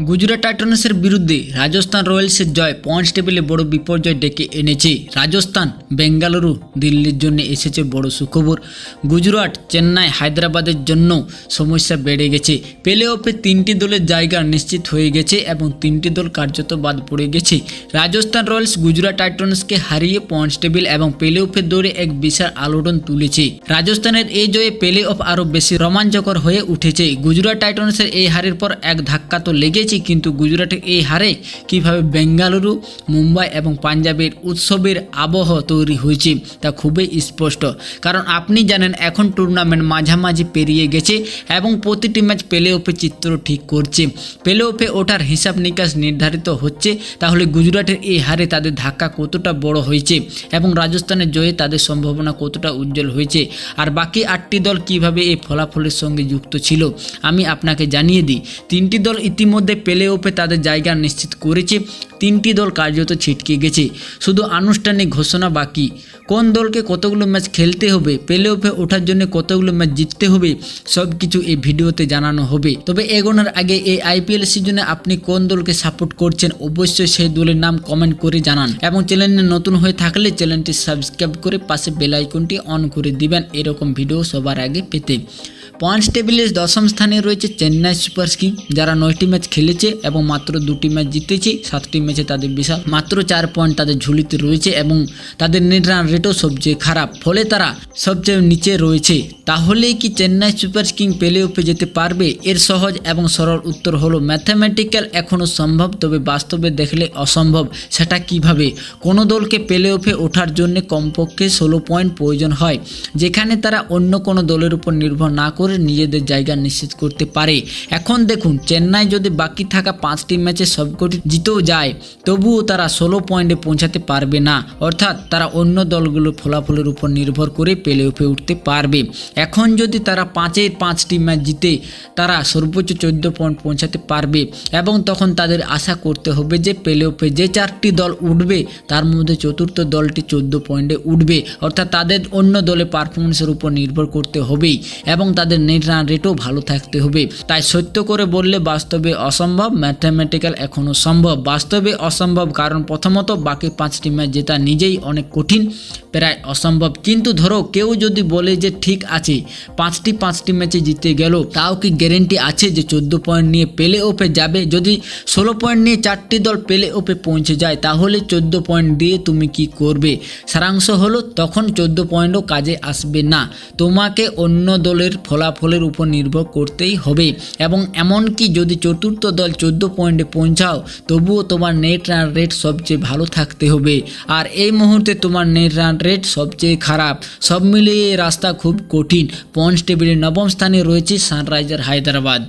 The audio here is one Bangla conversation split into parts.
গুজরাট টাইটান্সের বিরুদ্ধে রাজস্থান রয়্যালসের জয় পয়েন্টস টেবিলে বড় বিপর্যয় ডেকে এনেছে রাজস্থান। বেঙ্গালুরু দিল্লির জন্য এসেছে বড় সুখবর। গুজরাট, চেন্নাই, হায়দ্রাবাদের জন্য সমস্যা বেড়ে গেছে। প্লে অফে তিনটি দলের জায়গা নিশ্চিত হয়ে গেছে এবং তিনটি দল কার্যত বাদ পড়ে গেছে। রাজস্থান রয়্যালস গুজরাট টাইটান্সকে হারিয়ে পয়েন্টস টেবিল এবং প্লে অফের দৌড়ে এক বিশাল আলোড়ন তুলেছে। রাজস্থানের এই জয়ে প্লে অফ আরও বেশি রোমাঞ্চকর হয়ে উঠেছে। গুজরাট টাইটান্সের এই হারের পর এক ধাক্কা তো লেগেছে কিন্তু গুজরাটের এই হারে কীভাবে বেঙ্গালুরু, মুম্বাই এবং পাঞ্জাবের উৎসবের আবহ তৈরি হয়েছে তা খুবই স্পষ্ট। কারণ আপনি জানেন, এখন টুর্নামেন্ট মাঝামাঝি পেরিয়ে গেছে এবং প্রতিটি ম্যাচ প্লে অফে চিত্র ঠিক করছে। প্লে অফে ওঠার হিসাব নিকাশ নির্ধারিত হচ্ছে, তাহলে গুজরাটের এই হারে তাদের ধাক্কা কতটা বড় হয়েছে এবং রাজস্থানের জয়ে তাদের সম্ভাবনা কতটা উজ্জ্বল হয়েছে? আর বাকি আটটি দল কীভাবে এই ফলাফলের সঙ্গে যুক্ত ছিল, আমি আপনাকে জানিয়ে দিই। তিনটি দল ইতিমধ্যে প্লে অফে তাদের জায়গা নিশ্চিত করেছে। তিনটি দল কার্যত ছিটকে গেছে। শুধু আনুষ্ঠানিক ঘোষণা বাকি। কোন দলকে কতগুলো ম্যাচ খেলতে হবে প্লে অফে ওঠার জন্য কতগুলো ম্যাচ জিততে হবে সব কিছু এই ভিডিওতে জানানো হবে। তবে এগোনোর আগে এই আইপিএল সিজনে আপনি কোন দলকে সাপোর্ট করছেন, অবশ্যই সেই দলের নাম কমেন্ট করে জানান। এবং চ্যানেলে নতুন হয়ে থাকলে চ্যানেলটি সাবস্ক্রাইব করে পাশে বেল আইকনটি অন করে দিবেন। এরকম ভিডিও সবার আগে পেতে। পয়েন্টস টেবিলে দশম স্থানে রয়েছে চেন্নাই সুপার কিং, যারা নয়টি ম্যাচ খেলেছে এবং মাত্র দুটি ম্যাচ জিতেছে। সাতটি ম্যাচে তাদের বিশাল মাত্র চার পয়েন্ট তাদের ঝুলিতে রয়েছে এবং তাদের নেট রান রেটও সবচেয়ে খারাপ, ফলে তারা সবচেয়ে নিচে রয়েছে। তাহলেই কি চেন্নাই সুপার কিং প্লে অফে যেতে পারবে? এর সহজ এবং সরল উত্তর হলো, ম্যাথামেটিক্যাল এখনও সম্ভব, তবে বাস্তবে দেখলে অসম্ভব। সেটা কীভাবে? কোনো দলকে প্লে অফে ওঠার জন্য কমপক্ষে ষোলো পয়েন্ট প্রয়োজন হয়, যেখানে তারা অন্য কোনো দলের উপর নির্ভর না করে নিজেদের জায়গা নিশ্চিত করতে পারে। এখন দেখুন, চেন্নাই যদি বাকি থাকা পাঁচটি ম্যাচে সবকটি জিতেও যায়, তবুও তারা ষোলো পয়েন্টে পৌঁছাতে পারবে না। অর্থাৎ তারা অন্য দলগুলোর ফলাফলের উপর নির্ভর করে প্লে অফে উঠতে পারবে। এখন যদি তারা পাঁচের পাঁচটি ম্যাচ জিতে, তারা সর্বোচ্চ চোদ্দ পয়েন্ট পৌঁছাতে পারবে এবং তখন তাদের আশা করতে হবে যে প্লে অফে যে চারটি দল উঠবে, তার মধ্যে চতুর্থ দলটি চোদ্দ পয়েন্টে উঠবে। অর্থাৎ তাদের অন্য দলের পারফরমেন্সের উপর নির্ভর করতে হবেই এবং তাদের নেট রান রেটও ভালো থাকতে হবে। তাই সত্য করে বললে বাস্তবে অসম্ভব ম্যাথামেটিক্যাল এখনও সম্ভব। বাস্তবে অসম্ভব কারণ প্রথমত বাকি পাঁচটি ম্যাচ জেতা নিজেই অনেক কঠিন, প্রায় অসম্ভব। কিন্তু ধরো কেউ যদি বলে যে ঠিক আছে, পাঁচটি পাঁচটি ম্যাচে জিতে গেল, তাও কি গ্যারেন্টি আছে যে চোদ্দ পয়েন্ট নিয়ে পেলে ওপে যাবে? যদি ষোলো পয়েন্ট নিয়ে চারটি দল পেলে ওপে পৌঁছে যায়, তাহলে চোদ্দ পয়েন্ট দিয়ে তুমি কি করবে? সারাংশ হলো তখন চোদ্দ পয়েন্টও কাজে আসবে না। তোমাকে অন্য দলের ফলাফলের উপর নির্ভর করতেই হবে। এবং এমনকি যদি চতুর্থ দল চোদ্দ পয়েন্টে পৌঁছাও, তবুও তোমার নেট রান রেট সবচেয়ে ভালো থাকতে হবে। আর এই মুহূর্তে তোমার নেট রান রেট সবচেয়ে খারাপ। সব মিলিয়ে রাস্তা খুব কঠিন। পয়েন্টস টেবিলে নবম স্থানে রয়েছে সানরাইজার হায়দ্রাবাদ।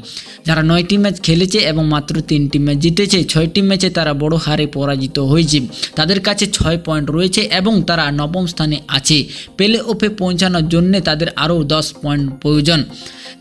যারা নয়টি ম্যাচ খেলেছে এবং মাত্র তিনটি ম্যাচ জিতেছে, ছয়টি ম্যাচে তারা বড় হারে পরাজিত হয়েছে। তাদের কাছে ছয় পয়েন্ট রয়েছে এবং তারা নবম স্থানে আছে। প্লে অফে পৌঁছানোর জন্য তাদের আরও দশ পয়েন্ট প্রয়োজন।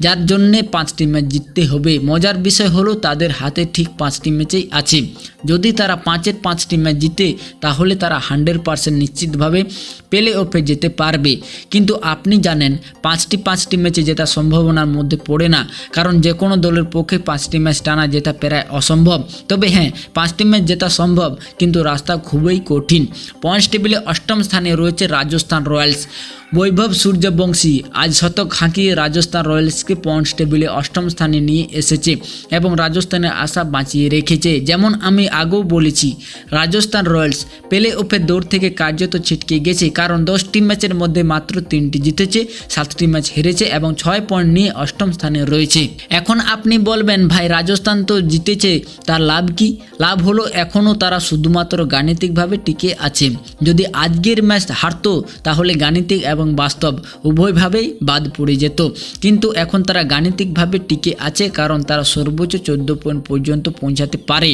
যার জন্যে পাঁচটি ম্যাচ জিততে হবে। মজার বিষয় হলো তাদের হাতে ঠিক পাঁচটি ম্যাচেই আছে। যদি তারা পাঁচের পাঁচটি ম্যাচ জিতে, তাহলে তারা হান্ড্রেড পার্সেন্ট নিশ্চিতভাবে প্লে অফে যেতে পারবে। কিন্তু আপনি জানেন, পাঁচটি পাঁচটি ম্যাচে জেতা সম্ভাবনার মধ্যে পড়ে না। কারণ যে কোনো দলের পক্ষে পাঁচটি ম্যাচ টানা জেতা প্রায় অসম্ভব। তবে হ্যাঁ পাঁচটি ম্যাচ জেতা সম্ভব, কিন্তু রাস্তা খুবই কঠিন। পয়েন্টস টেবিলে অষ্টম স্থানে রয়েছে রাজস্থান রয়্যালস। বৈভব সূর্যবংশী আজ শতক হাঁকিয়ে রাজস্থান রয়্যালসকে পয়েন্টস টেবিলে অষ্টম স্থানে নিয়ে এসেছে এবং রাজস্থানের আশা বাঁচিয়ে রেখেছে। যেমন আমি আগেও বলেছি, রাজস্থান রয়্যালস প্লে অফের দৌড় থেকে কার্যত ছিটকে গেছে, কারণ দশটি ম্যাচের মধ্যে মাত্র তিনটি জিতেছে, সাতটি ম্যাচ হেরেছে এবং ছয় পয়েন্ট নিয়ে অষ্টম স্থানে রয়েছে। এখন আপনি বলবেন, ভাই, রাজস্থান তো জিতেছে, তার লাভ কি? লাভ হলো, এখনও তারা শুধুমাত্র গাণিতিকভাবে টিকে আছে। যদি আজকের ম্যাচ হারতো, তাহলে গাণিতিক এবং বাস্তব উভয়ভাবেই বাদ পড়ে যেত। কিন্তু এখন তারা গাণিতিকভাবে টিকে আছে কারণ তারা সর্বোচ্চ চোদ্দ পয়েন্ট পর্যন্ত পৌঁছাতে পারে।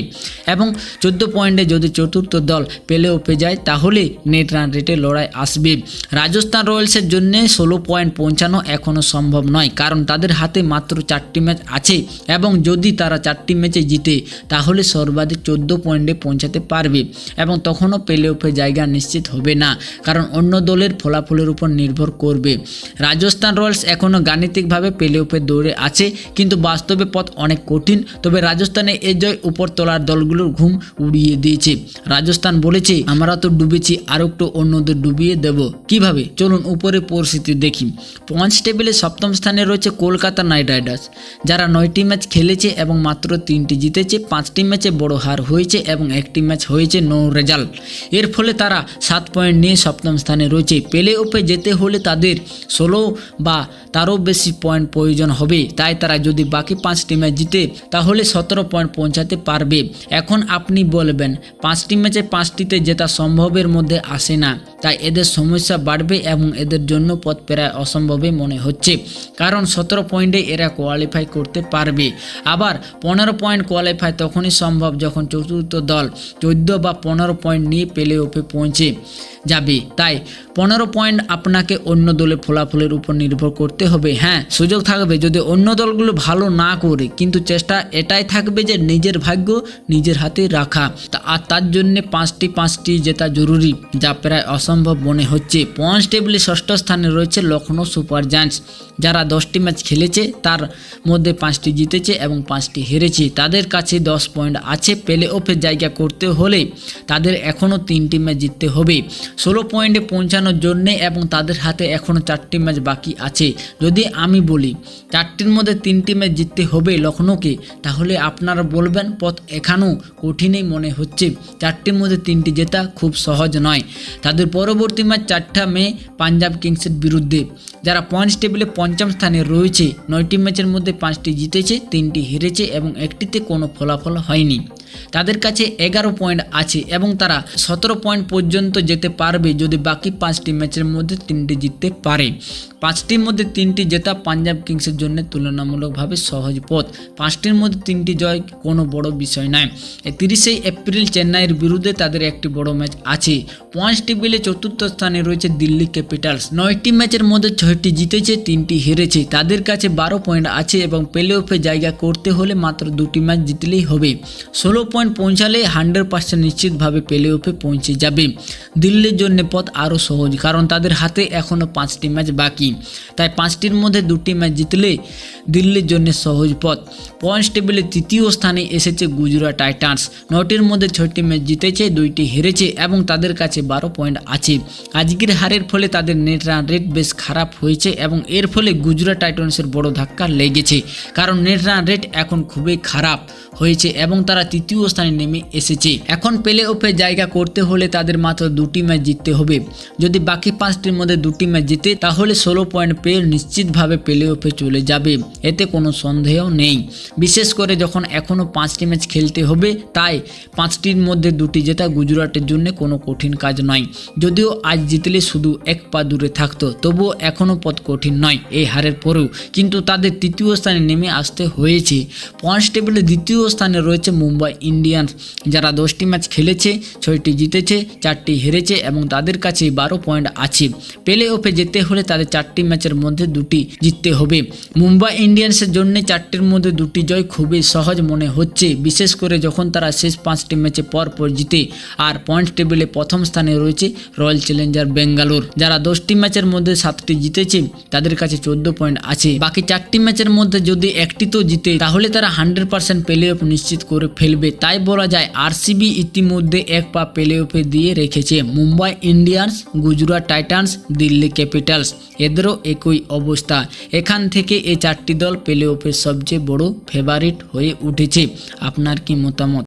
এবং চোদ্দ পয়েন্টে যদি চতুর্থ দল পেলে ওপে যায়, তাহলে নেট রান রেটে লড়াই আসবে। রাজস্থান রয়্যালসের জন্য ষোলো পয়েন্ট পৌঁছানো এখনও সম্ভব নয়, কারণ তাদের হাতে মাত্র চারটি ম্যাচ আছে এবং যদি তারা চারটি ম্যাচে জিতে, তাহলে সর্বাধিক চোদ্দ পয়েন্টে পৌঁছাতে পারবে। এবং তখনও প্লে অফে জায়গা নিশ্চিত হবে না, কারণ অন্য দলের ফলাফলের উপর নির্ভর করবে। রাজস্থান রয়্যালস এখনও গাণিতিকভাবে প্লে অফে দৌড়ে আছে, কিন্তু বাস্তবে পথ অনেক কঠিন। তবে রাজস্থানে এই জয় উপর তোলার দলগুলোর ঘুম উড়িয়ে দিয়েছে। রাজস্থান বলেছে, আমরা তো ডুবেছি আর একটু অন্যদের ডুবিয়ে দেব। কীভাবে? চলুন উপরে পরিস্থিতি দেখি। পয়েন্টস টেবিলে সপ্তম স্থানে রয়েছে কলকাতা নাইট রাইডার্স, যারা নয়টি ম্যাচ খেলেছে এবং মাত্র তিনটি জিতেছে। পাঁচটি ম্যাচে বড় হার হয়েছে এবং একটি ম্যাচ হয়েছে নো রেজাল্ট। এর ফলে তারা সাত পয়েন্ট নিয়ে সপ্তম স্থানে রয়েছে। প্লে অফে যেতে হলে তাদের ষোলো বা তারও বেশি পয়েন্ট প্রয়োজন হবে। তাই তারা যদি বাকি পাঁচটি ম্যাচ জিতে, তাহলে সতেরো পয়েন্ট পৌঁছাতে পারবে। এখন আপনি বলবেন, পাঁচটি ম্যাচে পাঁচটিতে জেতা সম্ভবের মধ্যে আসে না। তাই এদের সমস্যা বাড়বে এবং এদের জন্য পথ প্রায় অসম্ভবই মনে হচ্ছে। কারণ সতেরো পয়েন্টে এরা কোয়ালিফাই করতে পারবে। আবার পনেরো পয়েন্ট কোয়ালিফাই তখনই সম্ভব যখন চতুর্থ দল চোদ্দ বা পনেরো পয়েন্ট নিয়ে প্লে অফে পৌঁছে যাবে। তাই পনেরো পয়েন্ট আপনাকে অন্য দলের ফলাফলের উপর নির্ভর করতে হবে। হ্যাঁ সুযোগ থাকবে যদি অন্য দলগুলো ভালো না করে, কিন্তু চেষ্টা এটাই থাকবে যে নিজের ভাগ্য নিজের হাতে রাখা। আর তার জন্য পাঁচটি পাঁচটি জেতা জরুরি, যা প্রায় অসম্ভব মনে হচ্ছে। পয়েন্টস টেবিলে ষষ্ঠ স্থানে রয়েছে লখনৌ সুপার জায়ান্টস। যারা দশটি ম্যাচ খেলেছে, তার মধ্যে পাঁচটি জিতেছে এবং পাঁচটি হেরেছে। তাদের কাছে দশ পয়েন্ট আছে প্লে অফে জায়গা করতে হলে, তাদের এখনও তিনটি ম্যাচ জিততে হবে। ষোলো পয়েন্টে পৌঁছানোর জন্যে এবং তাদের হাতে এখনও চারটি ম্যাচ বাকি আছে। যদি আমি বলি, চারটির মধ্যে তিনটি ম্যাচ জিততে হবে লখনৌকে তাহলে আপনারা বলবেন পথ এখানেও কঠিনই মনে হচ্ছে। চারটির মধ্যে তিনটি জেতা খুব সহজ নয়। তাদের পরবর্তী ম্যাচ চারটা মে পাঞ্জাব কিংসের বিরুদ্ধে। যারা পয়েন্টস টেবিলে পঞ্চম স্থানে রয়েছে, নয়টি ম্যাচের মধ্যে পাঁচটি জিতেছে, তিনটি হেরেছে এবং একটিতে কোনো ফলাফল হয়নি। তাদের কাছে এগারো পয়েন্ট আছে এবং তারা সতেরো পয়েন্ট পর্যন্ত যেতে পারবে যদি বাকি পাঁচটি ম্যাচের মধ্যে তিনটি জিততে পারে। পাঁচটির মধ্যে তিনটি জেতা পাঞ্জাব কিংসের জন্য তুলনামূলকভাবে সহজ পথ। পাঁচটির মধ্যে তিনটি জয় কোনো বড় বিষয় নয়। তিরিশে এপ্রিল চেন্নাইয়ের বিরুদ্ধে তাদের একটি বড় ম্যাচ আছে। পয়েন্টস টেবিলে চতুর্থ স্থানে রয়েছে দিল্লি ক্যাপিটালস। নয়টি ম্যাচের মধ্যে ছয়টি জিতেছে, তিনটি হেরেছে। তাদের কাছে বারো পয়েন্ট আছে এবং প্লে অফে জায়গা করতে হলে মাত্র দুটি ম্যাচ জিতলেই হবে। ষোলো পয়েন্ট পৌঁছালে হান্ড্রেড পার্সেন্ট নিশ্চিতভাবে প্লে অফে পৌঁছে যাবে। দিল্লির জন্য পথ আরও সহজ, কারণ তাদের হাতে এখনও পাঁচটি ম্যাচ বাকি। তাই পাঁচটির মধ্যে দুটি ম্যাচ জিতলে দিল্লির জন্য সহজ পথ। পয়েন্টস টেবিলে তৃতীয় স্থানে এসেছে গুজরাট টাইটান্স। নটির মধ্যে ছয়টি ম্যাচ জিতেছে, দুইটি হেরেছে এবং তাদের কাছে বারো পয়েন্ট আছে। আজকের হারের ফলে তাদের নেট রান রেট বেশ খারাপ হয়েছে এবং এর ফলে গুজরাট টাইটান্সের বড় ধাক্কা লেগেছে, কারণ নেট রান রেট এখন খুবই খারাপ হয়েছে এবং তারা তৃতীয় স্থানে নেমে এসেছে। এখন প্লে অফে জায়গা করতে হলে তাদের মাত্র দুটি ম্যাচ জিততে হবে। যদি বাকি পাঁচটির মধ্যে দুটি ম্যাচ জিতে, তাহলে ষোলো পয়েন্ট পেয়ে নিশ্চিতভাবে প্লে অফে চলে যাবে। এতে কোনো সন্দেহ নেই। বিশেষ করে যখন এখনও পাঁচটি ম্যাচ খেলতে হবে, তাই পাঁচটির মধ্যে দুটি জেতা গুজরাটের জন্য কোনো কঠিন কাজ নয়। যদিও আজ জিতলে শুধু এক পা দূরে থাকতো, তবুও এখনও পথ কঠিন নয় এই হারের পরেও। কিন্তু তাদের তৃতীয় স্থানে নেমে আসতে হয়েছে। পয়েন্টস টেবিলে দ্বিতীয় স্থানে রয়েছে মুম্বাই ইন্ডিয়ান্স যারা দশটি ম্যাচ খেলেছে, ছয়টি জিতেছে, চারটি হেরেছে এবং তাদের কাছে বারো পয়েন্ট আছে। প্লে অফে যেতে হলে তাদের চারটি ম্যাচের মধ্যে দুটি জিততে হবে। মুম্বাই ইন্ডিয়ান্সের জন্য চারটির মধ্যে দুটি জয় খুবই সহজ মনে হচ্ছে, বিশেষ করে যখন তারা শেষ পাঁচটি ম্যাচে পর পর জিতে। আর পয়েন্ট টেবিলে প্রথম স্থানে রয়েছে রয়্যাল চ্যালেঞ্জার বেঙ্গালোর যারা দশটি ম্যাচের মধ্যে সাতটি জিতেছে, তাদের কাছে চোদ্দ পয়েন্ট আছে। বাকি চারটি ম্যাচের মধ্যে যদি একটি তো জিতে, তাহলে তারা হান্ড্রেড পার্সেন্ট প্লে অফ নিশ্চিত করে ফেলবে। তাই বলা যায় আরসিবি ইতিমধ্যে এক পা প্লে অফে দিয়ে রেখেছে Mumbai Indians, Gujarat Titans, Delhi Capitals. এদেরও একই অবস্থা। এখান থেকে এই চারটি দল প্লে অফের সবচেয়ে বড় ফেভারিট হয়ে উঠেছে। আপনার কি মতামত?